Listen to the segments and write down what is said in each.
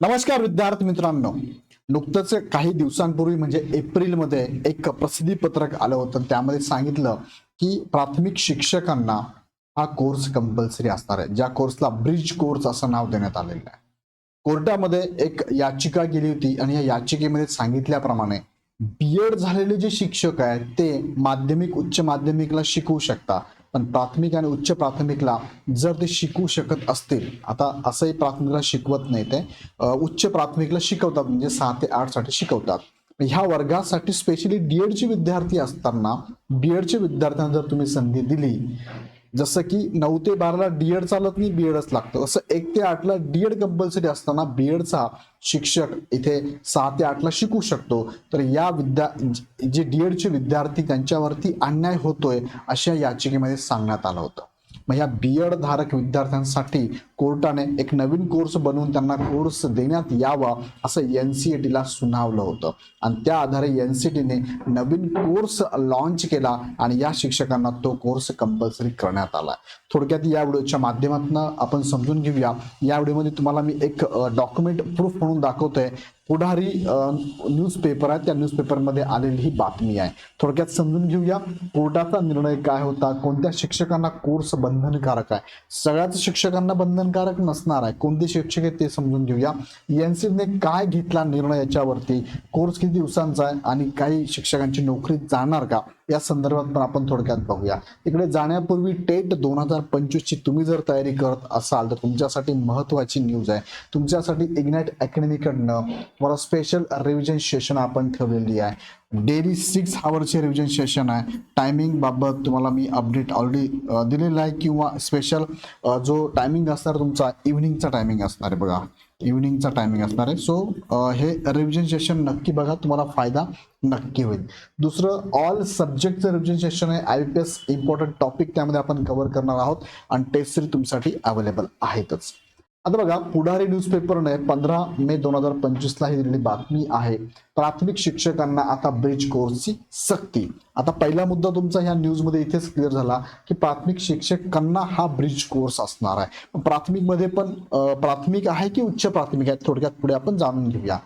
नमस्कार विद्यार्थी मित्रांनो. नुकतंच काही दिवसांपूर्वी म्हणजे एप्रिलमध्ये एक प्रसिद्धी पत्रक आलं होतं त्यामध्ये सांगितलं की प्राथमिक शिक्षकांना हा कोर्स कंपल्सरी असणार आहे. ज्या कोर्सला ब्रिज कोर्स असं नाव देण्यात आलेलं आहे. कोर्टामध्ये एक याचिका गेली होती आणि या याचिकेमध्ये सांगितल्याप्रमाणे बीएड झालेले जे शिक्षक आहेत ते माध्यमिक उच्च माध्यमिकला शिकवू शकता पण प्राथमिक आणि उच्च प्राथमिकला जर ते शिकू शकत असतील आता असंही प्राथमिकला शिकवत नाही ते उच्च प्राथमिकला शिकवतात म्हणजे सहा ते आठसाठी शिकवतात. ह्या वर्गासाठी स्पेशली डीएडचे विद्यार्थी असताना बीएडचे विद्यार्थ्यांना जर तुम्ही संधी दिली जसं की नऊ ते बाराला डीएड चालत नाही बीएडच लागतं. असं एक ते आठला डीएड कंपल्सरी असताना बीएडचा शिक्षक इथे सहा ते आठला शिकू शकतो. तर या विद्या जे डीएडचे विद्यार्थी त्यांच्यावरती अन्याय होतोय अशा याचिकेमध्ये सांगण्यात आलं होतं. मग या बीएड धारक विद्यार्थ्यांसाठी कोर्टाने एक नवीन कोर्स बनवून त्यांना कोर्स देण्यात यावा असं एन सी ए टीला सुनावलं होतं. आणि त्या आधारे एन सी टीने नवीन कोर्स लॉन्च केला आणि या शिक्षकांना तो कोर्स कंपल्सरी करण्यात आला. थोडक्यात या व्हिडिओच्या माध्यमातून आपण समजून घेऊया. या व्हिडिओमध्ये तुम्हाला मी एक डॉक्युमेंट प्रूफ म्हणून दाखवतोय. पुढारी न्यूजपेपर आहे. त्या न्यूजपेपरमध्ये आलेली ही बातमी आहे. थोडक्यात समजून घेऊया. कोर्टाचा निर्णय काय होता? कोणत्या शिक्षकांना कोर्स बंधनकारक आहे? सगळ्याच शिक्षकांना बंधनकारक नसणार आहे. कोणते शिक्षक आहेत ते समजून घेऊया. एनसीने काय घेतला निर्णय याच्यावरती कोर्स किती दिवसांचा आहे? आणि काही शिक्षकांची नोकरी जाणार का? या संदर्भात पण आपण थोडक्यात बघूया. इकडे जाण्यापूर्वी टेट दोन हजार पंचवीस ची तुम्ही जर तयारी करत असाल तर तुमच्यासाठी महत्वाची न्यूज आहे. तुमच्यासाठी इग्नाइट अकॅडमीकडनं मला स्पेशल रिव्हिजन सेशन आपण ठेवलेली आहे. डेली सिक्स आवरचे रिव्हिजन सेशन आहे. टायमिंग बाबत तुम्हाला मी अपडेट ऑलरेडी दिलेला आहे किंवा स्पेशल जो टायमिंग असणार तुमचा इव्हिनिंगचा टायमिंग असणार आहे बघा. इव्हिनिंगचा टायमिंग असणार आहे. सो हे रिव्हिजन सेशन नक्की बघा तुम्हाला फायदा नक्की होईल. दुसरं ऑल सब्जेक्टचं रिव्हिजन सेशन आहे. I P S important topic त्यामध्ये आपण कव्हर करणार आहोत. आणि टेस्ट सिरीज तुमच्यासाठी अवेलेबल आहेतच. आता बघा पुढारी न्यूजपेपरने पंधरा मे दोन हजार पंचवीसला ही दिलेली बातमी आहे. प्राथमिक शिक्षकांना आता ब्रिज कोर्सची सक्ती. आता पहिला मुद्दा तुमचा ह्या न्यूजमध्ये इथेच क्लिअर झाला की प्राथमिक शिक्षकांना हा ब्रिज कोर्स असणार आहे. प्राथमिकमध्ये पण प्राथमिक आहे की उच्च प्राथमिक आहे? थोडक्यात पुढे आपण जाणून घेऊया.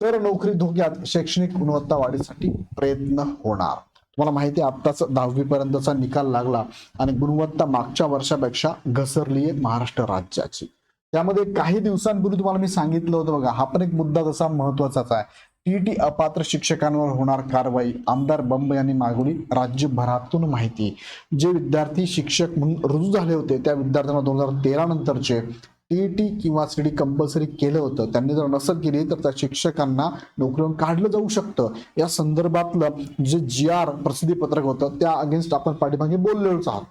तर नोकरी धोक्यात शैक्षणिक गुणवत्ता वाढीसाठी प्रयत्न होणार. तुम्हाला माहिती आहे आत्ताच दहावी पर्यंतचा निकाल लागला आणि गुणवत्ता मागच्या वर्षापेक्षा घसरली आहे महाराष्ट्र राज्याची. त्यामध्ये काही दिवसांपूर्वी तुम्हाला मी सांगितलं होतं बघा हा पण एक मुद्दा तसा महत्वाचाच आहे. टीटी अपात्र शिक्षकांवर होणार कारवाई आमदार बंब यांनी मागवली राज्यभरातून माहिती. जे विद्यार्थी शिक्षक म्हणून रुजू झाले होते त्या विद्यार्थ्यांना दोन हजार तेरा नंतरचे टीईटी किंवा सीडी कंपल्सरी केलं होतं. त्यांनी जर नसल केली तर त्या शिक्षकांना नोकरीवरून काढलं जाऊ शकतं. या संदर्भातलं जे जी आर प्रसिद्धी पत्रक होतं त्या अगेन्स्ट आपण पाठीमागे बोललेलोच आहोत.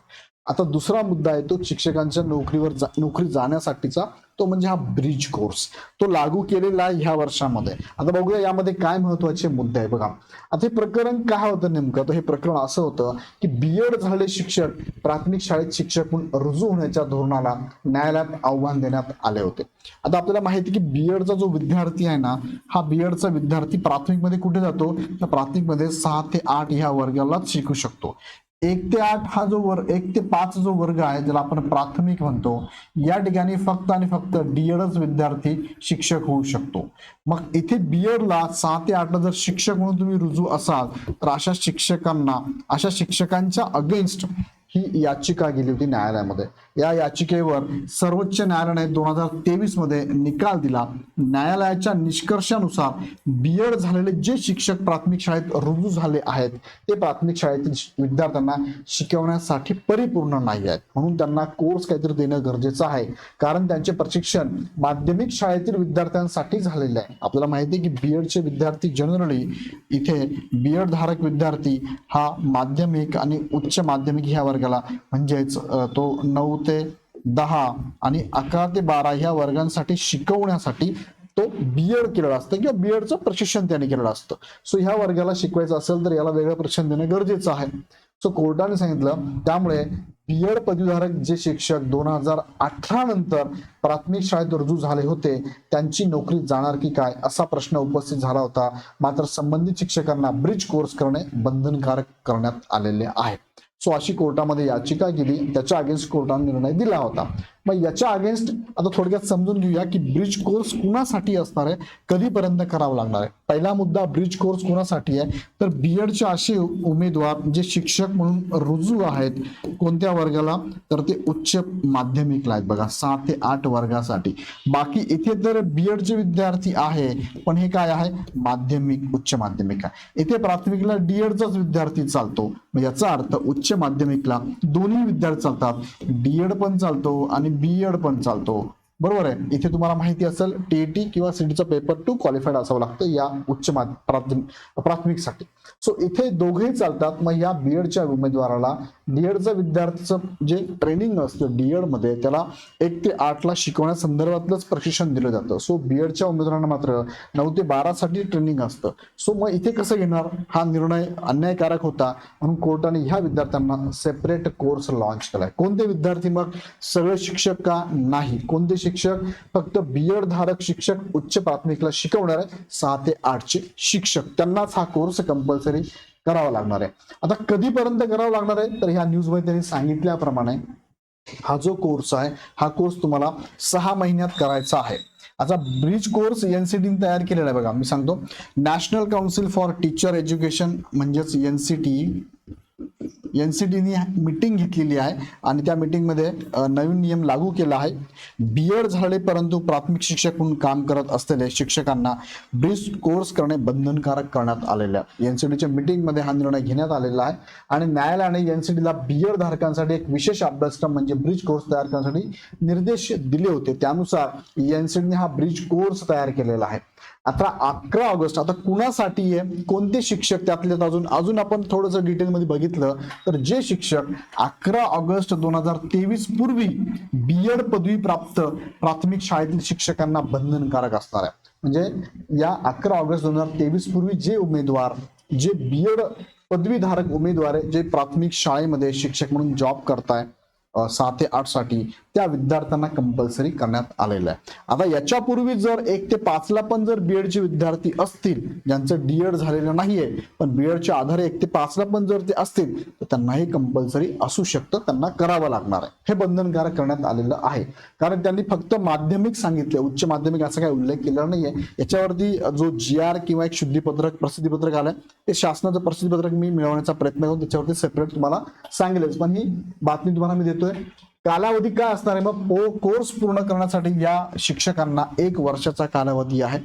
आता दुसरा मुद्दा आहे तो शिक्षकांच्या नोकरीवर जा, नोकरी जाण्यासाठीचा तो म्हणजे हा ब्रिज कोर्स तो लागू केलेला आहे ह्या वर्षामध्ये. आता बघूया यामध्ये काय महत्त्वाचे मुद्दे आहे बघा. आता हे प्रकरण काय होतं नेमकं? तर हे प्रकरण असं होतं की बीएड झालेले शिक्षक प्राथमिक शाळेत शिक्षक म्हणून रुजू होण्याच्या धोरणाला न्यायालयात आव्हान देण्यात आले होते. आता आपल्याला माहिती की बीएडचा जो विद्यार्थी आहे ना हा बीएडचा विद्यार्थी प्राथमिकमध्ये कुठे जातो? तर प्राथमिकमध्ये सहा ते आठ ह्या वर्गालाच शिकू शकतो. एक ते आठ हा जो वर्ग एक ते पाच जो वर्ग आहे ज्याला आपण प्राथमिक म्हणतो या ठिकाणी फक्त आणि फक्त डीएडच विद्यार्थी शिक्षक होऊ शकतो. मग इथे बीएडला सहा ते आठला जर शिक्षक म्हणून तुम्ही रुजू असाल तर अशा शिक्षकांना अशा शिक्षकांच्या अगेन्स्ट ही याचिका गेली होती न्यायालयामध्ये. या याचिकेवर सर्वोच्च न्यायालयाने दोन हजार तेवीसमध्ये निकाल दिला. न्यायालयाच्या निष्कर्षानुसार बीएड झालेले जे शिक्षक प्राथमिक शाळेत रुजू झाले आहेत ते प्राथमिक शाळेतील विद्यार्थ्यांना शिकवण्यासाठी परिपूर्ण नाही आहेत. म्हणून त्यांना कोर्स काहीतरी देणं गरजेचं आहे. कारण त्यांचे प्रशिक्षण माध्यमिक शाळेतील विद्यार्थ्यांसाठी झालेले आहे. आपल्याला माहिती आहे की बीएडचे विद्यार्थी जनरली इथे बीएड धारक विद्यार्थी हा माध्यमिक आणि उच्च माध्यमिक ह्या वर्गाला. म्हणजेच तो नऊ ते दहा आणि अकरा ते बारा ह्या वर्गांसाठी शिकवण्यासाठी तो बीएड केलेला असतं किंवा बीएडचं प्रशिक्षण त्याने केलेलं असतं. सो ह्या वर्गाला शिकवायचं असेल तर याला वेगळं प्रशिक्षण देणं गरजेचं आहे. सो कोर्टाने सांगितलं त्यामुळे बीएड पदवीधारक जे शिक्षक दोन हजार अठरा नंतर प्राथमिक शाळेत रुजू झाले होते त्यांची नोकरी जाणार की काय असा प्रश्न उपस्थित झाला होता. मात्र संबंधित शिक्षकांना ब्रिज कोर्स करणे बंधनकारक करण्यात आलेले आहे. सो अशी कोर्टामध्ये याचिका केली त्याच्या अगेन्स्ट कोर्टाने निर्णय दिला होता. मग याच्या अगेन्स्ट आता थोडक्यात समजून घेऊया की ब्रिज कोर्स कुणासाठी असणार आहे? कधीपर्यंत करावा लागणार आहे? पहिला मुद्दा ब्रिज कोर्स कुणासाठी आहे? तर बीएडचे असे उमेदवार जे शिक्षक म्हणून रुजू आहेत कोणत्या वर्गाला? तर ते उच्च माध्यमिकला आहेत बघा सहा ते आठ वर्गासाठी. बाकी इथे तर बीएडचे विद्यार्थी आहे पण हे काय आहे? माध्यमिक उच्च माध्यमिक आहे. इथे प्राथमिकला डीएडचाच विद्यार्थी चालतो. मग याचा अर्थ उच्च माध्यमिकला दोन्ही विद्यार्थी चालतात. डीएड पण चालतो आणि बीएड पण चालतो. बरोबर आहे. इथे तुम्हाला माहिती असेल टीईटी किंवा सीटीचा पेपर टू क्वालिफाईड असावं लागतं या उच्च प्राथमिक प्राथमिकसाठी. सो इथे दोघेही चालतात. मग या बीएडच्या उमेदवाराला डीएडचा विद्यार्थ्याचं जे ट्रेनिंग असतं डीएडमध्ये त्याला एक ते आठला शिकवण्यासंदर्भातलंच प्रशिक्षण दिलं जातं. सो बीएडच्या उमेदवारांना मात्र नऊ ते बारासाठी ट्रेनिंग असतं. सो मग इथे कसं घेणार हा निर्णय अन्यायकारक होता. म्हणून कोर्टाने ह्या विद्यार्थ्यांना सेपरेट कोर्स लॉन्च केलाय. कोणते विद्यार्थी मग? सगळे शिक्षक का? नाही. कोणते शिक्षक फक्त बीएड धारक शिक्षक उच्च प्राथमिकला शिकवणार आहे सहा ते आठचे शिक्षक. त्यांनाच हा कोर्स कंपल्सरी करावा लागणार आहे. आता कधीपर्यंत करावा लागणार आहे? तर ह्या न्यूजमध्ये त्यांनी सांगितल्याप्रमाणे हा जो कोर्स आहे हा कोर्स तुम्हाला सहा महिन्यात करायचा आहे. आता ब्रिज कोर्स एनसीटीने तयार केलेला आहे बघा. मी सांगतो. National council for teacher education NCT NCT एनसीटीने मिटिंग घेतलेली आहे आणि त्या मिटिंगमध्ये नवीन नियम लागू केला आहे. बीएड झाले परंतु प्राथमिक शिक्षक म्हणून काम करत असलेले शिक्षकांना ब्रिज कोर्स करणे बंधनकारक करण्यात आलेले आहे. एनसीटीच्या मिटिंगमध्ये हा निर्णय घेण्यात आलेला आहे. आणि न्यायालयाने एनसीटीला बीएड धारकांसाठी एक विशेष अभ्यासक्रम म्हणजे ब्रिज कोर्स तयार करण्यासाठी निर्देश दिले होते. त्यानुसार एनसीटीने हा ब्रिज कोर्स तयार केलेला आहे. आता अकरा ऑगस्ट. आता कुणासाठी आहे? कोणते शिक्षक त्यातले अजून अजून आपण थोडंसं डिटेलमध्ये बघितलं तर जे शिक्षक अकरा ऑगस्ट दोन हजार तेवीस पूर्वी बीएड पदवी प्राप्त प्राथमिक शाळेतील शिक्षकांना बंधनकारक असणार आहे. म्हणजे या अकरा ऑगस्ट दोन हजार तेवीस पूर्वी जे उमेदवार जे बीएड पदवीधारक उमेदवार आहे जे प्राथमिक शाळेमध्ये शिक्षक म्हणून जॉब करताय सात सहा ते आठसाठी त्या विद्यार्थ्यांना कंपल्सरी करण्यात आलेलं आहे. आता याच्यापूर्वी जर एक ते पाचला पण जर बीएडचे विद्यार्थी असतील ज्यांचं डीएड झालेलं नाहीये पण बीएडच्या आधारे एक ते पाचला पण जर ते असतील तर त्यांनाही कंपल्सरी असू शकतं त्यांना करावं लागणार आहे. हे बंधनकारक करण्यात आलेलं आहे. कारण त्यांनी फक्त माध्यमिक सांगितले उच्च माध्यमिक असा काही उल्लेख केलेला नाहीये. याच्यावरती जो जी आर किंवा एक शुद्धीपत्रक प्रसिद्धीपत्रक आलंय ते शासनाचं प्रसिद्धीपत्रक मी मिळवण्याचा प्रयत्न करून त्याच्यावरती सेपरेट तुम्हाला सांगेलच. पण ही बातमी तुम्हाला मी देतोय. कालावधी काय असणार आहे? मग पो- कोर्स पूर्ण करण्यासाठी या शिक्षकांना एक वर्षाचा कालावधी आहे.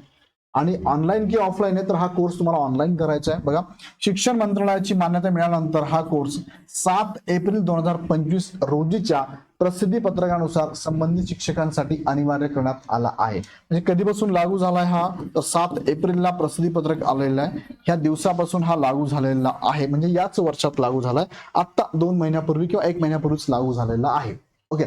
आणि ऑनलाईन की ऑफलाईन आहे तर हा कोर्स तुम्हाला ऑनलाईन करायचा आहे. बघा शिक्षण मंत्रालयाची मान्यता मिळाल्यानंतर हा कोर्स सात एप्रिल दोन हजार पंचवीस रोजीच्या प्रसिद्धी पत्रकानुसार संबंधित शिक्षकांसाठी अनिवार्य करण्यात आला आहे. म्हणजे कधीपासून लागू झालाय हा? तर सात एप्रिलला प्रसिद्धी पत्रक आलेलं आहे. ह्या दिवसापासून हा लागू झालेला आहे. म्हणजे याच वर्षात लागू झालाय. आत्ता दोन महिन्यापूर्वी किंवा एक महिन्यापूर्वीच लागू झालेला आहे. ओके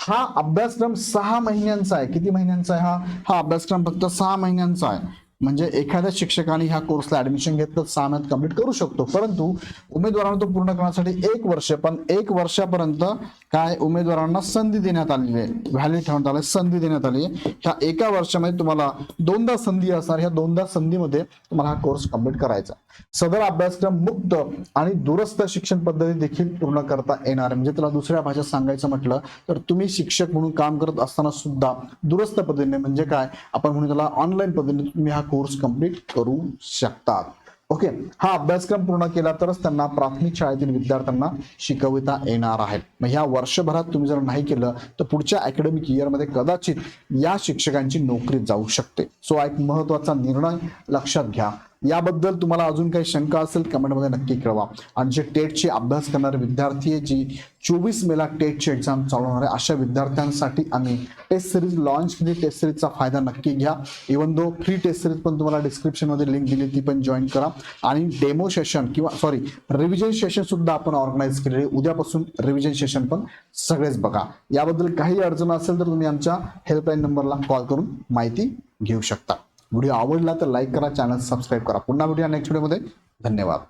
हा अभ्यासक्रम सहा महिन्यांचा आहे. किती महिन्यांचा आहे हा? हा अभ्यासक्रम फक्त सहा महिन्यांचा आहे. म्हणजे एखाद्या शिक्षकाने ह्या कोर्सला ऍडमिशन घेतलं सहा महिन्यात कंप्लीट करू शकतो. परंतु उमेदवारांना तो पूर्ण करण्यासाठी एक वर्ष पण एक वर्षापर्यंत काय उमेदवारांना संधी देण्यात आलेली आहे. व्हॅलिड ठेवण्यात आली संधी देण्यात आली आहे. ह्या एका वर्षामध्ये तुम्हाला दोनदा संधी असणार. ह्या दोनदा संधीमध्ये तुम्हाला हा कोर्स कंप्लीट करायचा सदर अभ्यासक्रम मुक्त आणि दूरस्थ शिक्षण पद्धती देखील पूर्ण करता येणार म्हणजे त्याला दुसऱ्या भाषेत सांगायचं म्हटलं तर तुम्ही शिक्षक म्हणून काम करत असताना सुद्धा दूरस्थ पद्धतीने म्हणजे काय? आपण म्हणून त्याला ऑनलाईन पद्धतीने तुम्ही हा कोर्स कंप्लीट करू शकतात. ओके हा अभ्यासक्रम पूर्ण केला तरच त्यांना प्राथमिक शाळेतील विद्यार्थ्यांना शिकविता येणार आहे. मग ह्या वर्षभरात तुम्ही जर नाही केलं तर पुढच्या अकॅडमिक इयरमध्ये कदाचित या शिक्षकांची नोकरी जाऊ शकते. सो हा एक महत्त्वाचा निर्णय लक्षात घ्या. याबद्दल तुम्हाला अजून काही शंका असेल कमेंटमध्ये नक्की कळवा. आणि जे टेटचे अभ्यास करणारे विद्यार्थी आहे जी चोवीस मेला टेटची एक्झाम चालू होणार आहे अशा विद्यार्थ्यांसाठी आम्ही टेस्ट सिरीज लॉन्च केली टेस्ट सिरीजचा फायदा नक्की घ्या. इवन दो फ्री टेस्ट सिरीज पण तुम्हाला डिस्क्रिप्शनमध्ये लिंक दिली ती पण जॉईन करा. आणि डेमो सेशन किंवा सॉरी रिव्हिजन सेशन सुद्धा आपण ऑर्गनाईज केलेले उद्यापासून रिव्हिजन सेशन पण सगळेच बघा. याबद्दल काही अडचण असेल तर तुम्ही आमच्या हेल्पलाईन नंबरला कॉल करून माहिती घेऊ शकता. व्हिडिओ आवडला तर लाईक करा चॅनल सबस्क्राईब करा. पुन्हा भेटूया नेक्स्ट व्हिडिओमध्ये धन्यवाद.